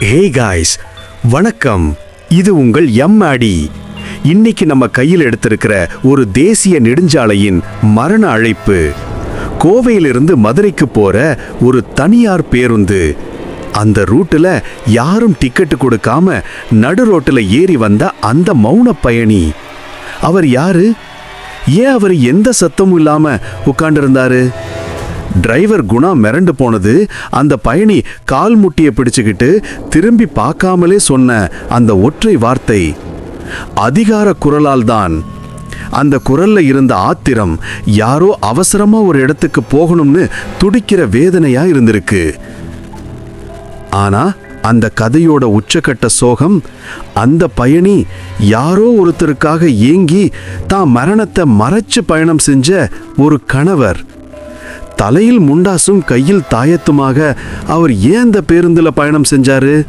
Hey guys வணக்கம். இது உங்கள் எம்ஆடி இன்னைக்கு நம்ம கையில் எடுத்திருக்கிற ஒரு தேசிய நெடுஞ்சாலையின் மரண அழைப்பு. கோவையிலிருந்து மதுரைக்கு போற ஒரு தனியார் பேருந்து. அந்த ரூட்டில் யாரும் டிக்கெட்டு கொடுக்காம நடு ரோட்டில் ஏறி வந்த அந்த மௌன பயணி. அவர் யாரு? ஏன் அவர் எந்த சத்தமும் இல்லாம உட்காண்டிருந்தாரு டிரைவர் குணா மிரண்டு போனது அந்த பயணி கால் முட்டியை பிடிச்சுக்கிட்டு திரும்பி பார்க்காமலே சொன்ன அந்த ஒற்றை வார்த்தை அதிகார குரலால் தான். அந்த குரல்ல இருந்த ஆத்திரம் யாரோ அவசரமா ஒரு இடத்துக்கு போகணும்னு துடிக்கிற வேதனையா இருந்திருக்கு. ஆனா அந்த கதையோட உச்சக்கட்ட சோகம் அந்த பயணி யாரோ ஒருத்தருக்காக ஏங்கி தான் மரணத்தை மறைச்சு பயணம் செஞ்ச ஒரு கணவர். தலையில் முண்டாசும் கையில் தாயத்துமாக அவர் ஏன் இந்த பேருந்துல பயணம் செஞ்சாரு?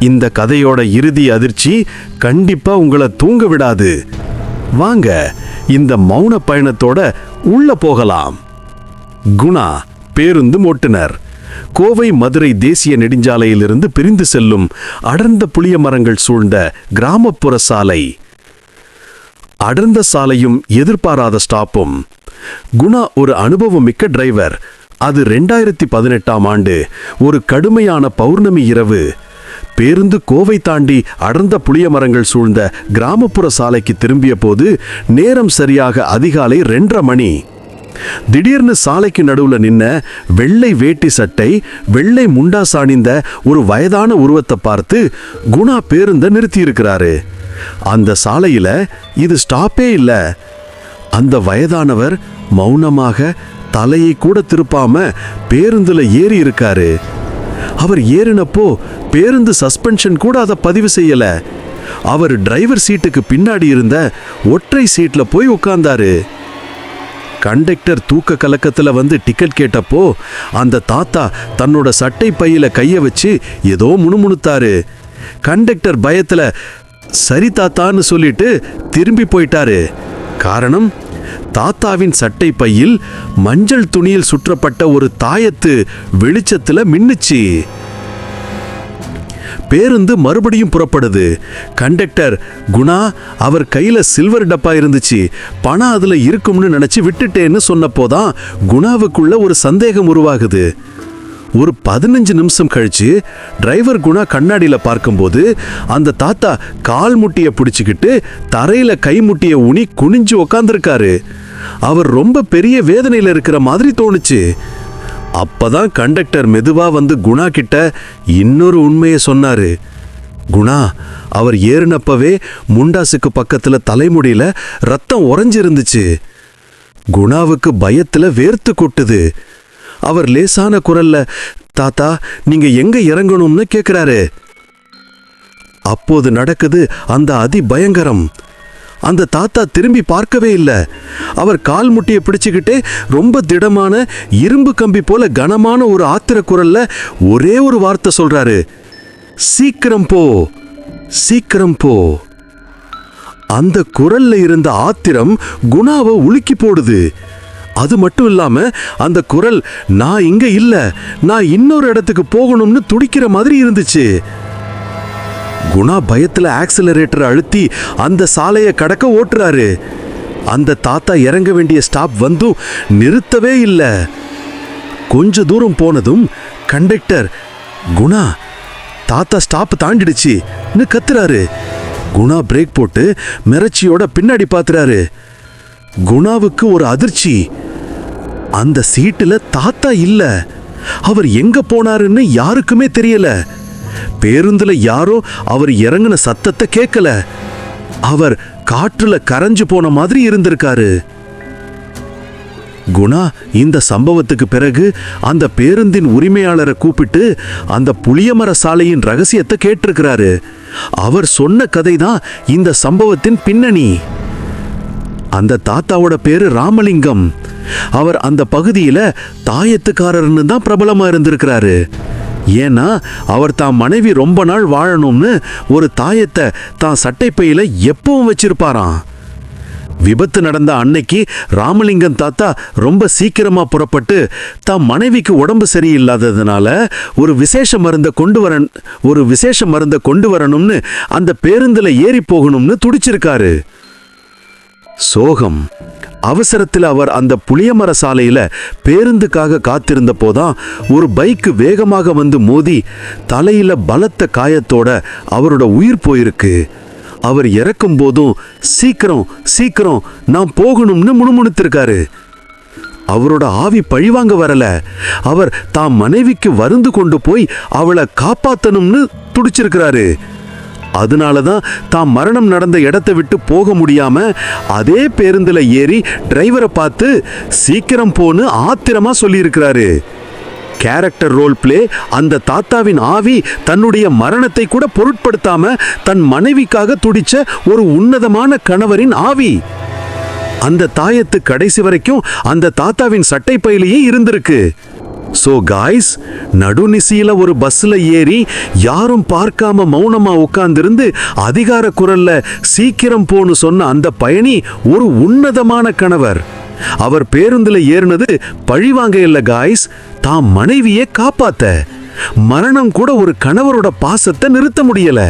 இந்த கதையோட இறுதி அதிர்ச்சி கண்டிப்பா உங்களை தூங்க விடாது. வாங்க இந்த மௌன பயணத்தோட உள்ள போகலாம். குணா பேருந்து ஓட்டுனர். கோவை மதுரை தேசிய நெடுஞ்சாலையிலிருந்து பிரிந்து செல்லும் அடர்ந்த புளிய மரங்கள் சூழ்ந்த கிராமப்புற சாலை. அடர்ந்த சாலையும் எதிர்பாராத ஸ்டாப்பும். குணா ஒரு அனுபவம் மிக்க டிரைவர். அது ரெண்டாயிரத்தி பதினெட்டாம் ஆண்டு ஒரு கடுமையான பௌர்ணமி இரவு. பேருந்து கோவை தாண்டி அடர்ந்த புளிய மரங்கள் சூழ்ந்த கிராமப்புற சாலைக்கு திரும்பிய போது நேரம் சரியாக அதிகாலை ரெண்டரை மணி. திடீர்னு சாலைக்கு நடுவுல நின்ன வெள்ளை வேட்டி சட்டை வெள்ளை முண்டா சாணிந்த ஒரு வயதான உருவத்தை பார்த்து குணா பேருந்த நிறுத்தி இருக்கிறாரு அந்த சாலையில இது ஸ்டாப்பே இல்ல. அந்த வயதானவர் மௌனமாக தலையை கூட திருப்பாம பேருந்துல ஏறி இருக்காரு. அவர் ஏறினப்போ பேருந்து சஸ்பென்ஷன் கூட அதை பதிவு செய்யல. அவர் டிரைவர் சீட்டுக்கு பின்னாடி இருந்த ஒற்றை சீட்ல போய் உட்கார்ந்தாரு. கண்டக்டர் தூக்க கலக்கத்தில் வந்து டிக்கெட் கேட்டப்போ அந்த தாத்தா தன்னோட சட்டை பையில கையை வச்சு ஏதோ முணுமுணுத்தாரு. கண்டக்டர் பயத்துல சரி தாத்தான்னு சொல்லிட்டு திரும்பி போயிட்டாரு. காரணம் தாத்தாவின் சட்டை பையில் மஞ்சள் துணியில் சுற்றப்பட்ட ஒரு தாயத்து வெளிச்சத்தில் மின்னுச்சு. பேருந்து மறுபடியும் புறப்படுது. கண்டக்டர் குணா அவர் கையில் சில்வர் டப்பா இருந்துச்சு. பணம் அதில் இருக்கும்னு நினச்சி விட்டுட்டேன்னு சொன்னப்போ தான் குணாவுக்குள்ள ஒரு சந்தேகம் உருவாகுது. ஒரு பதினஞ்சு நிமிஷம் கழிச்சு டிரைவர் குணா கண்ணாடியில் பார்க்கும்போது அந்த தாத்தா கால் முட்டியை பிடிச்சிக்கிட்டு தரையில் கை முட்டிய உனி குனிஞ்சு உக்காந்துருக்காரு. அவர் ரொம்ப பெரிய வேதனையில் இருக்கிற மாதிரி தோணுச்சு. அப்பதான் கண்டக்டர் மெதுவா வந்து குணா கிட்ட இன்னொரு உண்மையை சொன்னாரு. குணா அவர் ஏறினப்பவே முண்டாசுக்கு பக்கத்துல தலைமுடியில ரத்தம் உறைஞ்சிருந்துச்சு. குணாவுக்கு பயத்துல வேர்த்து கொட்டுது. அவர் லேசான குரல்ல தாத்தா நீங்க எங்க இறங்கணும்னு கேக்குறாரு. அப்போது நடக்குது அந்த அதி பயங்கரம் அந்த தாத்தா திரும்பி பார்க்கவே இல்லை. அவர் கால் முட்டியை பிடிச்சுக்கிட்டே ரொம்ப திடமான இரும்பு கம்பி போல கனமான ஒரு ஆத்திர குரல்ல ஒரே ஒரு வார்த்தை சொல்றாரு. சீக்கிரம் போ சீக்கிரம் போ. அந்த குரல்ல இருந்த ஆத்திரம் குணாவை உலுக்கி போடுது. அது மட்டும் இல்லாம அந்த குரல் நான் இங்க இல்ல நான் இன்னொரு இடத்துக்கு போகணும்னு துடிக்கிற மாதிரி இருந்துச்சு. குணா பயத்தில் ஆக்சிலரேட்டர் அழுத்தி அந்த சாலையை கடக்க ஓட்டுறாரு. அந்த தாத்தா இறங்க வேண்டிய ஸ்டாப் வந்தும் நிறுத்தவே இல்லை. கொஞ்ச தூரம் போனதும் கண்டக்டர் குணா தாத்தா ஸ்டாப் தாண்டிடுச்சுன்னு கத்துறாரு. குணா பிரேக் போட்டு மிரட்சியோட பின்னாடி பார்த்துறாரு குணாவுக்கு ஒரு அதிர்ச்சி. அந்த சீட்டில் தாத்தா இல்லை. அவர் எங்க போனாருன்னு யாருக்குமே தெரியல. பேருந்துல யாரோ அவர் இறங்கின சத்தத்தை கேட்கல அவர் காற்றுல கரைஞ்சு போன மாதிரி இருந்திருக்காரு. குணா இந்த சம்பவத்துக்கு பிறகு அந்த பேருந்தின் உரிமையாளரை கூப்பிட்டு அந்த புளியமர சாலையின் ரகசியத்தை கேட்டிருக்கிறாரு. அவர் சொன்ன கதை தான் இந்த சம்பவத்தின் பின்னணி. அந்த தாத்தாவோட பேரு ராமலிங்கம். அவர் அந்த பகுதியில தாயத்துக்காரர்னு தான் பிரபலமா இருந்திருக்கிறாரு. ஏன்னா அவர் தான் மனைவி ரொம்ப நாள் வாழணும்னு ஒரு தாயத்தை தான் சட்டைப்பையில் எப்பவும் வச்சிருப்பாராம். விபத்து நடந்த அன்னைக்கு ராமலிங்கம் தாத்தா ரொம்ப சீக்கிரமா புறப்பட்டு தான் மனைவிக்கு உடம்பு சரியில்லாததுனால ஒரு விசேஷ மருந்தை கொண்டு வர ஒரு விசேஷ மருந்தை கொண்டு வரணும்னு அந்த பேருந்தில் ஏறி போகணும்னு துடிச்சிருக்காரு. சோகம். அவசரத்தில் அவர் அந்த புளியமர சாலையில பேருந்துக்காக காத்திருந்த போதான் ஒரு பைக்கு வேகமாக வந்து மோதி தலையில பலத்த காயத்தோட அவரோட உயிர் போயிருக்கு. அவர் இறக்கும் போதும் சீக்கிரம் சீக்கிரம் நான் போகணும்னு முணுமுணுத்திருக்காரு. அவரோட ஆவி பழிவாங்க வரல. அவர் தாம் மனைவிக்கு வருந்து கொண்டு போய் அவளை காப்பாத்தணும்னு துடிச்சிருக்கிறாரு. அதனால தான் தாம் மரணம் நடந்த இடத்தை விட்டு போக முடியாம அதே பேருந்துல ஏறி டிரைவரை பார்த்து சீக்கிரம் போன்னு ஆத்திரமா சொல்லியிருக்கிறாரு. கேரக்டர் ரோல் பிளே அந்த தாத்தாவின் ஆவி தன்னுடைய மரணத்தை கூட பொருட்படுத்தாம தன் மனைவிக்காக துடிச்ச ஒரு உன்னதமான கணவரின் ஆவி. அந்த தாயத்து கடைசி வரைக்கும் அந்த தாத்தாவின் சட்டை பையிலேயே இருந்திருக்கு. ஸோ காய்ஸ் நடுநிசியில் ஒரு பஸ்ஸில் ஏறி யாரும் பார்க்காம மௌனமாக உட்கார்ந்திருந்து அதிகார குரல்ல சீக்கிரம் போன்னு சொன்ன அந்த பயணி ஒரு உன்னதமான கணவர். அவர் பேருந்தில் ஏறினது பழிவாங்க இல்லை காய்ஸ் தாம் மனைவியை காப்பாத்த. மரணம் கூட ஒரு கணவரோட பாசத்தை நிறுத்த முடியலை.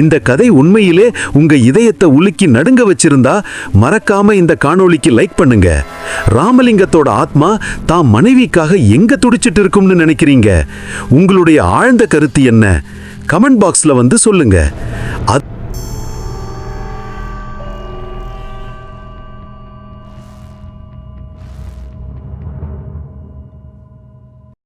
இந்த கதை உண்மையிலே உங்க இதயத்தை உலுக்கி நடுங்க வச்சிருந்தா மறக்காம இந்த காணொளிக்கு லைக் பண்ணுங்க. ராமலிங்கத்தோட ஆத்மா தான் மனைவிக்காக எங்க துடிச்சிட்டு இருக்கும்னு நினைக்கிறீங்க? உங்களுடைய ஆழ்ந்த கருத்து என்ன? கமெண்ட் பாக்ஸ்ல வந்து சொல்லுங்க.